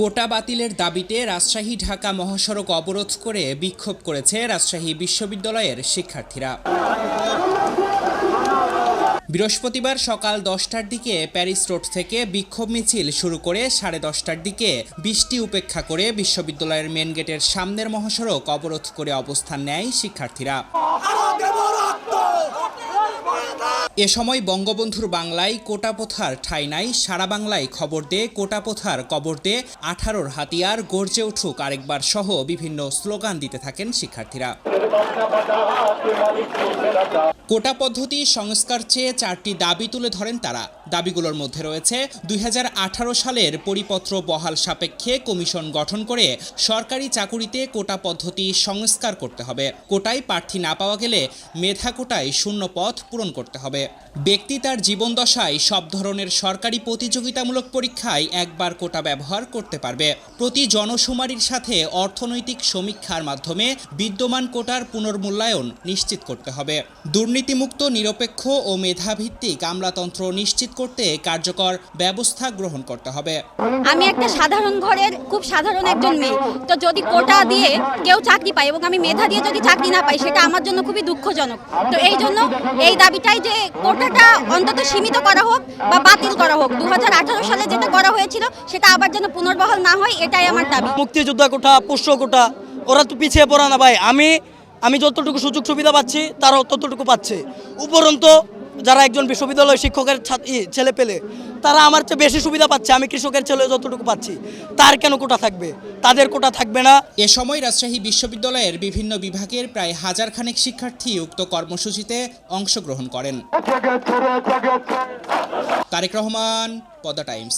কোটা বাতিলের দাবিতে রাজশাহী, ঢাকা মহাসড়ক অবরোধ করে বিক্ষোভ করেছে রাজশাহী বিশ্ববিদ্যালয়ের শিক্ষার্থীরা। বৃহস্পতিবার সকাল দশটার দিকে প্যারিস রোড থেকে বিক্ষোভ মিছিল শুরু করে সাড়ে দশটার দিকে বৃষ্টি উপেক্ষা করে বিশ্ববিদ্যালয়ের মেন গেটের সামনের মহাসড়ক অবরোধ করে অবস্থান নেয় শিক্ষার্থীরা। এ সময় বঙ্গবন্ধুর বাংলায় কোটা প্রথার ঠাঁই নাই। সারা বাংলায় খবর দে কোটা প্রথার কবর দে, আঠারোর হাতিয়ার গর্জে উঠুক আরেকবার সহ বিভিন্ন স্লোগান দিতে থাকেন শিক্ষার্থীরা। কোটা পদ্ধতি সংস্কার চেয়ে চারটি দাবি তুলে ধরেন তারা। দাবিগুলোর মধ্যে রয়েছে, দুই হাজার আঠারো সালের পরিপত্র বহাল সাপেক্ষে কমিশন গঠন করে সরকারি চাকুরিতে কোটা পদ্ধতি সংস্কার করতে হবে। কোটায় প্রার্থী না পাওয়া গেলে মেধা কোটায় শূন্য পথ পূরণ করতে হবে। ব্যক্তি তার জীবনদশায় সব ধরনের সরকারি প্রতিযোগিতামূলক পরীক্ষায় একবার কোটা ব্যবহার করতে পারবে। প্রতি জনশুমারির সাথে অর্থনৈতিক সমীক্ষার মাধ্যমে বিদ্যমান কোটার পুনর্মূল্যায়ন নিশ্চিত করতে হবে। দুর্নীতিমুক্ত, নিরপেক্ষ ও মেধাভিত্তিক আমলাতন্ত্র নিশ্চিত করতে কার্যকর ব্যবস্থা গ্রহণ করতে হবে। আমি একটা সাধারণ ঘরের খুব সাধারণ একজন মেয়ে। তো যদি কোটা দিয়ে কেউ চাকরি পায় এবং আমি মেধা দিয়ে যদি চাকরি না পাই সেটা আমার জন্য খুবই দুঃখজনক। তো এই জন্য এই দাবিটাই যে কোটাটা অন্তত সীমিত করা হোক বা বাতিল করা হোক দুই হাজার আঠারো সালে যেটা করা হয়েছিল সেটা আবার যেন পুনর্বহাল না হয় এটাই আমার দাবি। মুক্তিযোদ্ধা কোটা পোষ্য কোটা ওরা তো পিছিয়ে পড়া না ভাই। আমি আমি যতটুকু সুযোগ সুবিধা পাচ্ছি তারাও ততটুকু পাচ্ছে। উপরন্ত যারা একজন বিশ্ববিদ্যালয় শিক্ষকের ছেলে পেলে, তারা আমার চেয়ে বেশি সুবিধা পাচ্ছে, আমি কৃষকের ছেলে যতটুকু পাচ্ছি। তার কেন কোটা থাকবে? তাদের কোটা থাকবে না। এ সময় রাজশাহী বিশ্ববিদ্যালয়ের বিভিন্ন বিভাগের প্রায় হাজার খানেক শিক্ষার্থী উক্ত কর্মসূচিতে অংশগ্রহণ করেন। তারেক রহমান, পদ্মা টাইমস।